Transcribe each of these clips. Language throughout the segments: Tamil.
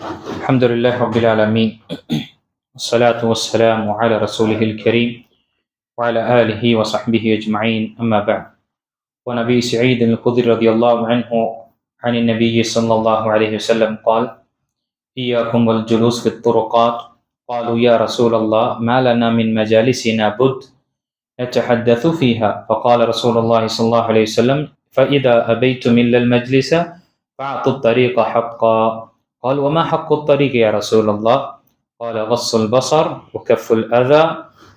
الحمد لله رب العالمين والصلاة والسلام على رسوله الكريم وعلى آله وصحبه أجمعين أما بعد ونبي سعيد الخضر رضي الله عنه عن النبي صلى الله عليه وسلم قال إياكم والجلوس في الطرقات قالوا يا رسول الله ما لنا من مجالسنا بد نتحدث فيها فقال رسول الله صلى الله عليه وسلم فإذا أبيتم إلا المجلس فأعطوا الطريق حقا قال وما حق الطريق يا رسول الله قال غص البصر وكف الأذى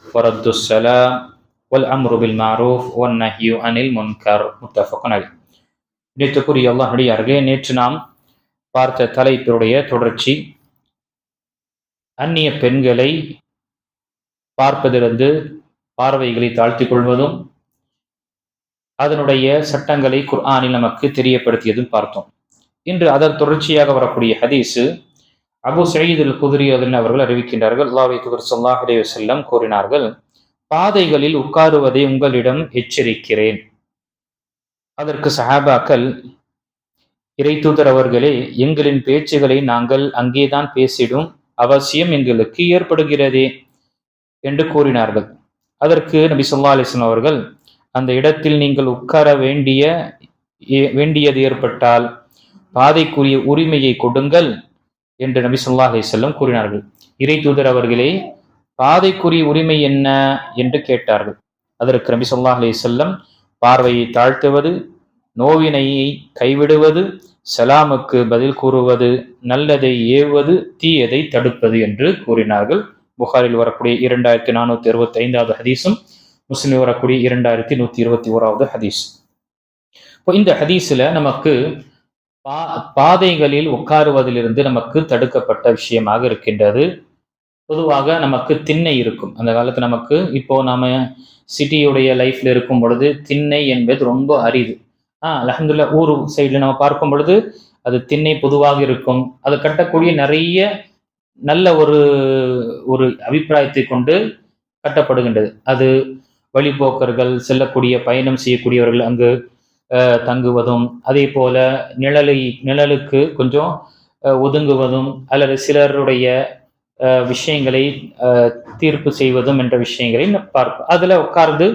ورد السلام والأمر بالمعروف والنهي عن المنكر متفق عليه நேற்றுக்குரிய அல்லாஹ் அடியார்களே நேற்று நாம் பார்த்த தலைப்பினுடைய தொடர்ச்சி அந்நிய பெண்களை பார்ப்பதிலிருந்து பார்வைகளை தாழ்த்திக் கொள்வதும் அதனுடைய சட்டங்களை குர்ஆனில் நமக்கு தெரியப்படுத்தியதும் பார்த்தோம் இன்று அதன் தொடர்ச்சியாக வரக்கூடிய ஹதீஸு அபு சயீதுல் குதிரி அதன் அவர்கள் அறிவிக்கின்றார்கள். அல்லாவை குதிர் சொல்லாஹ் செல்லம் கூறினார்கள் பாதைகளில் உட்காருவதை உங்களிடம் எச்சரிக்கிறேன். அதற்கு சஹாபாக்கள் இறை தூதர் அவர்களே எங்களின் பேச்சுகளை நாங்கள் அங்கேதான் பேசிடும் அவசியம் எங்களுக்கு ஏற்படுகிறதே என்று கூறினார்கள். அதற்கு நபி சொல்லா அலிஸ்லாம் அவர்கள் அந்த இடத்தில் நீங்கள் உட்கார வேண்டிய வேண்டியது ஏற்பட்டால் பாதைக்குரிய உரிமையை கொடுங்கள் என்று நபி சொல்லா அலிசல்லம் கூறினார்கள். இறை தூதர் அவர்களே பாதைக்குரிய உரிமை என்ன என்று கேட்டார்கள். அதற்கு நபி சொல்லா அலிசல்லம் பார்வையை தாழ்த்துவது நோவினையை கைவிடுவது சலாமுக்கு பதில் கூறுவது நல்லதை ஏவுவது தீயதை தடுப்பது என்று கூறினார்கள். புகாரில் வரக்கூடிய இரண்டாயிரத்தி நானூத்தி அறுபத்தி ஐந்தாவது ஹதீஸும் முஸ்லிம் வரக்கூடிய இரண்டாயிரத்தி நூத்தி இருபத்தி ஓராவது ஹதீஸ். இப்போ இந்த ஹதீஸ்ல நமக்கு பா பாதைகளில் உட்காருவதிலிருந்து நமக்கு தடுக்கப்பட்ட விஷயமாக இருக்கின்றது. பொதுவாக நமக்கு திண்ணை இருக்கும். அந்த காலத்து நமக்கு இப்போ நாம சிட்டியுடைய லைஃப்ல இருக்கும் பொழுது திண்ணை என்பது ரொம்ப அரிது. ஆஹ் அலமதுல்லா ஊர் சைடில் நம்ம பார்க்கும் பொழுது அது திண்ணை பொதுவாக இருக்கும். அது கட்டக்கூடிய நிறைய நல்ல ஒரு ஒரு அபிப்பிராயத்தை கொண்டு கட்டப்படுகின்றது. அது வழிபோக்கர்கள் செல்லக்கூடிய பயணம் செய்யக்கூடியவர்கள் அங்கு தங்குவதும் அதே போல நிழலை நிழலுக்கு கொஞ்சம் ஒதுங்குவதும் அல்லது சிலருடைய விஷயங்களை தீர்ப்பு செய்வதும் என்ற விஷயங்களை பார்ப்போம். அதில் உட்கார்ந்து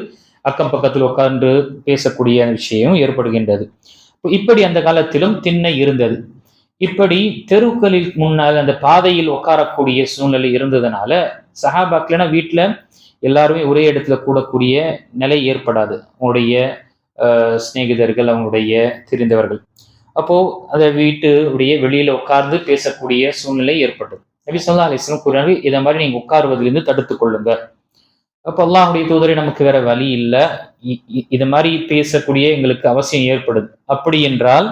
அக்கம் பக்கத்தில் உட்கார்ந்து பேசக்கூடிய விஷயம் ஏற்படுகின்றது. இப்படி அந்த காலத்திலும் திண்ணை இருந்தது. இப்படி தெருக்களில் முன்னால் அந்த பாதையில் உட்காரக்கூடிய சூழ்நிலை இருந்ததுனால சஹாபாக்லனா வீட்டில் எல்லாருமே ஒரே இடத்துல கூடக்கூடிய நிலை ஏற்படாது. உங்களுடைய சிநேகிதர்கள் அவங்களுடைய தெரிந்தவர்கள். அப்போ அந்த வீட்டுடைய வெளியில் உட்கார்ந்து பேசக்கூடிய சூழ்நிலை ஏற்பட்டது. நபி சொல்லா அலிஸ்லாம் கூறினாங்க இதை மாதிரி நீங்க உட்காருவதிலிருந்து தடுத்து கொள்ளுங்க அப்போ அல்லாஹுடைய தூதரை நமக்கு வேற வழி இல்லை. இது மாதிரி பேசக்கூடிய எங்களுக்கு அவசியம் ஏற்படுது. அப்படி என்றால்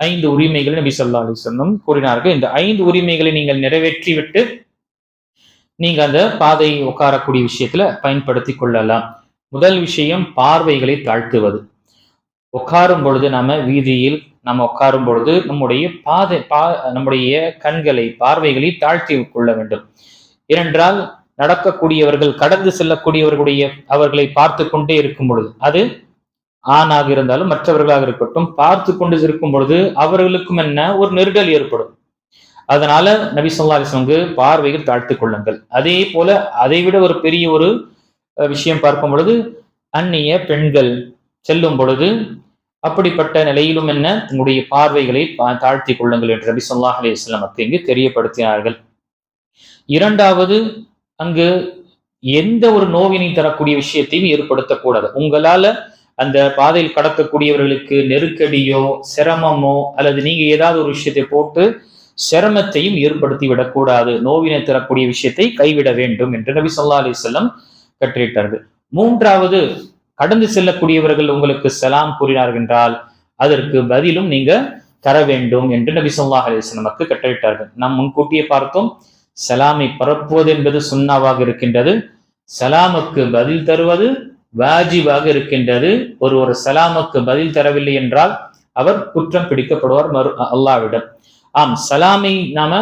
ஐந்து உரிமைகளை நபி சொல்லா அலிஸ்லம் கூறினார்கள். இந்த ஐந்து உரிமைகளை நீங்கள் நிறைவேற்றி விட்டு நீங்கள் அந்த பாதை உட்காரக்கூடிய விஷயத்துல பயன்படுத்தி கொள்ளலாம். முதல் விஷயம் பார்வைகளை தாழ்த்துவது. உட்காரும் பொழுது நம்ம வீதியில் நம்ம உட்காரும் பொழுது நம்முடைய பாதை பா நம்முடைய கண்களை பார்வைகளை தாழ்த்தி கொள்ள வேண்டும். ஏனென்றால் நடக்கக்கூடியவர்கள் கடந்து செல்லக்கூடியவர்களுடைய அவர்களை பார்த்து கொண்டே இருக்கும் பொழுது அது ஆணாக இருந்தாலும் மற்றவர்களாக இருக்கட்டும் பார்த்து கொண்டு இருக்கும் பொழுது அவர்களுக்கும் என்ன? ஒரு நெருடல் ஏற்படும். அதனால நபி சொல்லா அலிஸ்லங்கு பார்வையில் தாழ்த்து கொள்ளுங்கள். அதே போல அதை விட ஒரு பெரிய ஒரு விஷயம் பார்க்கும் பொழுது அந்நிய பெண்கள் செல்லும் பொழுது அப்படிப்பட்ட நிலையிலும் என்ன? உங்களுடைய பார்வைகளை தாழ்த்தி கொள்ளுங்கள் என்று நபி சொல்லாஹ் அலி இஸ்லாமக்கு இங்கு தெரியப்படுத்தினார்கள். இரண்டாவது அங்கு எந்த ஒரு நோவினை தரக்கூடிய விஷயத்தையும் ஏற்படுத்தக்கூடாது. உங்களால அந்த பாதையில் கடத்தக்கூடியவர்களுக்கு நெருக்கடியோ சிரமமோ அல்லது நீங்க ஏதாவது ஒரு விஷயத்தை போட்டு சிரமத்தையும் ஏற்படுத்தி விடக்கூடாது. நோவினை தரக்கூடிய விஷயத்தை கைவிட வேண்டும் என்று நபி சொல்லா அலி செல்லம் கற்றிட்டார்கள் மூன்றாவது கடந்து செல்லக்கூடியவர்கள் உங்களுக்கு சலாம் கூறினார்கள் என்றால் அதற்கு பதிலும் நீங்க தர வேண்டும் என்று நபி சொல்லா அலிஸ்லம் நமக்கு கட்டளிட்டார்கள் நாம் முன்கூட்டியே பார்த்தோம் சலாமை பரப்புவது என்பது சுண்ணாவாக இருக்கின்றது சலாமுக்கு பதில் தருவது வாஜிபாக இருக்கின்றது. ஒரு ஒரு சலாமுக்கு பதில் தரவில்லை என்றால் அவர் குற்றம் பிடிக்கப்படுவார் மறு அல்லாவிடம் ஆம் சலாமை நாம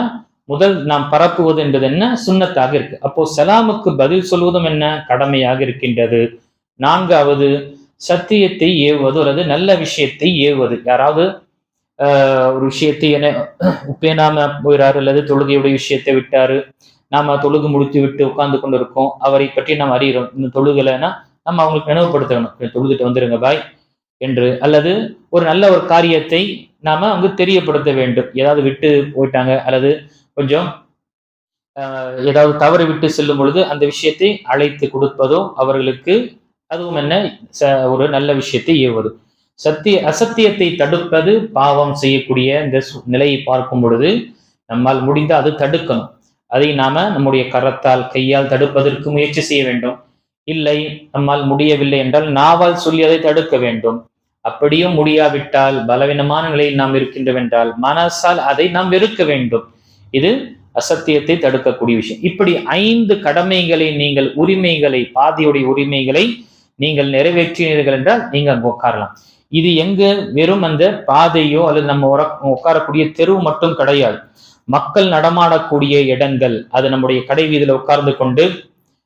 முதல் நாம் பரப்புவது என்பது என்ன? சுண்ணத்தாக இருக்கு. அப்போ சலாமுக்கு பதில் சொல்வதும் என்ன? கடமையாக இருக்கின்றது. நான்காவது சத்தியத்தை ஏவுவது. அல்லது நல்ல விஷயத்தை ஏவுவது. யாராவது ஒரு விஷயத்தை என்ன பேணாம போயிறாரு. அல்லது தொழுகையுடைய விஷயத்தை விட்டாரு. நாம தொழுகு முடித்து விட்டு உட்கார்ந்து கொண்டு இருக்கோம் அவரை பற்றி நாம் அறிகிறோம். இந்த தொழுகலைன்னா நம்ம அவங்களுக்கு நினைவுபடுத்தணும். தொழுதுட்டு வந்துருங்க. பாய் என்று. அல்லது ஒரு நல்ல ஒரு காரியத்தை நாம அங்கு தெரியப்படுத்த வேண்டும். ஏதாவது விட்டு போயிட்டாங்க. அல்லது கொஞ்சம் ஏதாவது தவறு விட்டு செல்லும் பொழுது அந்த விஷயத்தை அழைத்து கொடுப்பதோ அவர்களுக்கு அதுவும் என்ன? ச- ஒரு நல்ல விஷயத்தை ஏவுவது. சத்திய அசத்தியத்தை தடுப்பது பாவம் செய்யக்கூடிய இந்த சு- நிலையை பார்க்கும் பொழுது நம்மால் முடிந்த அது தடுக்கணும். அதை நாம நம்முடைய கரத்தால் கையால் தடுப்பதற்கு முயற்சி செய்ய வேண்டும். இல்லை நம்மால் முடியவில்லை என்றால் நாவால் சொல்லி அதை தடுக்க வேண்டும். அப்படியும் முடியாவிட்டால் பலவீனமான நிலையில் நாம் இருக்கின்றவென்றால் மனசால் அதை நாம் வெறுக்க வேண்டும். இது அசத்தியத்தை தடுக்கக்கூடிய விஷயம். இப்படி ஐந்து கடமைகளை நீங்கள் உரிமைகளை பாதியுடைய உரிமைகளை நீங்கள் நிறைவேற்றினீர்கள் என்றால் நீங்கள் அங்கே உட்காரலாம். இது எங்கு? வெறும் அந்த பாதையோ அல்லது நம்ம உர- உட்காரக்கூடிய தெரு மட்டும் கிடையாது. மக்கள் நடமாடக்கூடிய இடங்கள் அது நம்முடைய கடை வீதியில உட்கார்ந்து கொண்டு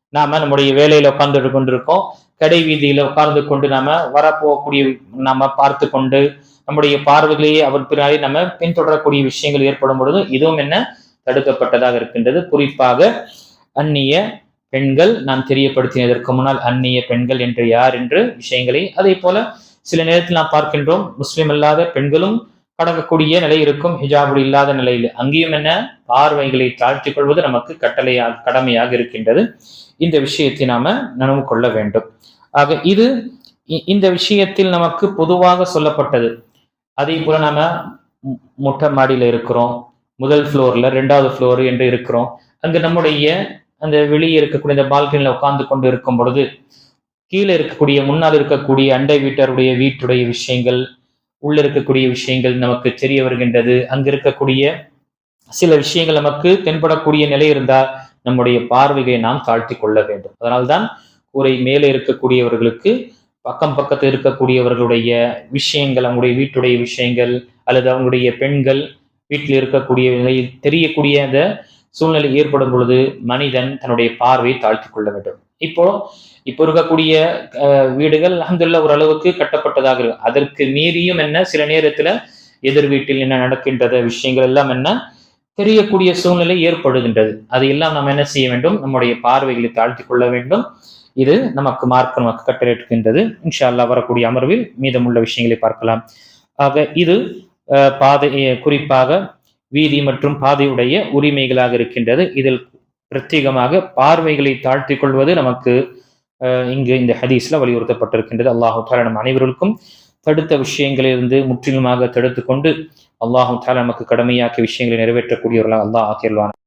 நாம நம்முடைய வேலையில உட்கார்ந்து கொண்டிருக்கோம். கடை வீதியில உட்கார்ந்து கொண்டு நாம வரப்போகக்கூடிய நாம பார்த்து கொண்டு நம்முடைய பார்வைகளையே அவர் பின்னாடி நம்ம பின்தொடரக்கூடிய விஷயங்கள் ஏற்படும் பொழுது இதுவும் என்ன? தடுக்கப்பட்டதாக இருக்கின்றது. குறிப்பாக அந்நிய பெண்கள் நான் தெரியப்படுத்தினதற்கு முன்னால் அந்நிய பெண்கள் என்று யார் என்று விஷயங்களை அதே போல சில நேரத்தில் நாம் பார்க்கின்றோம். முஸ்லிம் அல்லாத பெண்களும் கடக்கக்கூடிய நிலை இருக்கும். ஹிஜாபு இல்லாத நிலையில் அங்கேயும் என்ன? பார்வைகளை தாழ்த்திக் கொள்வது நமக்கு கட்டளையாக கடமையாக இருக்கின்றது. இந்த விஷயத்தை நாம நினைவு கொள்ள வேண்டும். ஆக இது இ- இந்த விஷயத்தில் நமக்கு பொதுவாக சொல்லப்பட்டது. அதே போல நாம முட்டை மொட்டை மாடியில இருக்கிறோம். முதல் ஃப்ளோர்ல ரெண்டாவது ஃப்ளோர் என்று இருக்கிறோம். அங்கு நம்முடைய அந்த வெளியே இருக்கக்கூடிய இந்த பால்கனியில் உட்கார்ந்து கொண்டு இருக்கும் பொழுது கீழே இருக்கக்கூடிய முன்னால் இருக்கக்கூடிய அண்டை வீட்டாருடைய வீட்டுடைய விஷயங்கள் உள்ள இருக்கக்கூடிய விஷயங்கள் நமக்கு தெரிய வருகின்றது. அங்க இருக்கக்கூடிய சில விஷயங்கள் நமக்கு தென்படக்கூடிய நிலை இருந்தால் நம்முடைய பார்வையை நாம் தாழ்த்தி கொள்ள வேண்டும். அதனால்தான் கூரை மேலே இருக்கக்கூடியவர்களுக்கு பக்கம் பக்கத்தில் இருக்கக்கூடியவர்களுடைய விஷயங்கள் அவங்களுடைய வீட்டுடைய விஷயங்கள் அல்லது அவங்களுடைய பெண்கள் வீட்டில் இருக்கக்கூடிய நிலையில் தெரியக்கூடிய அந்த சூழ்நிலை ஏற்படும் பொழுது மனிதன் தன்னுடைய பார்வையை தாழ்த்தி கொள்ள வேண்டும். இப்போ இப்போ இருக்கக்கூடிய வீடுகள் அல்ஹம்துலில்லாஹ் ஓரளவுக்கு கட்டப்பட்டதாக இருக்கும் அதற்கு மீறியும் என்ன? சில நேரத்துல எதிர் வீட்டில் என்ன நடக்கின்றது விஷயங்கள் எல்லாம் என்ன? தெரியக்கூடிய சூழ்நிலை ஏற்படுகின்றது. அதையெல்லாம் நாம் என்ன செய்ய வேண்டும்? நம்முடைய பார்வைகளை தாழ்த்தி கொள்ள வேண்டும். இது நமக்கு மார்க்க நமக்கு கட்டளையிடுகின்றது இன்ஷா அல்லாஹ் வரக்கூடிய அமர்வில் மீதமுள்ள விஷயங்களை பார்க்கலாம். ஆக இது பாதை குறிப்பாக வீதி மற்றும் பாதையுடைய உரிமைகளாக இருக்கின்றது. இதில் பிரத்யேகமாக பார்வைகளை தாழ்த்தி கொள்வது நமக்கு இங்கு இந்த ஹதீஸ்ல வலியுறுத்தப்பட்டிருக்கின்றது. அல்லாஹு தாலா நம் அனைவர்களுக்கும் தடுத்த விஷயங்களிலிருந்து முற்றிலுமாக தடுத்து கொண்டு அல்லாஹு தாலா நமக்கு கடமையாக்கிய விஷயங்களை நிறைவேற்றக்கூடியவர்களாக அல்லாஹ் ஆக்கியல்வான்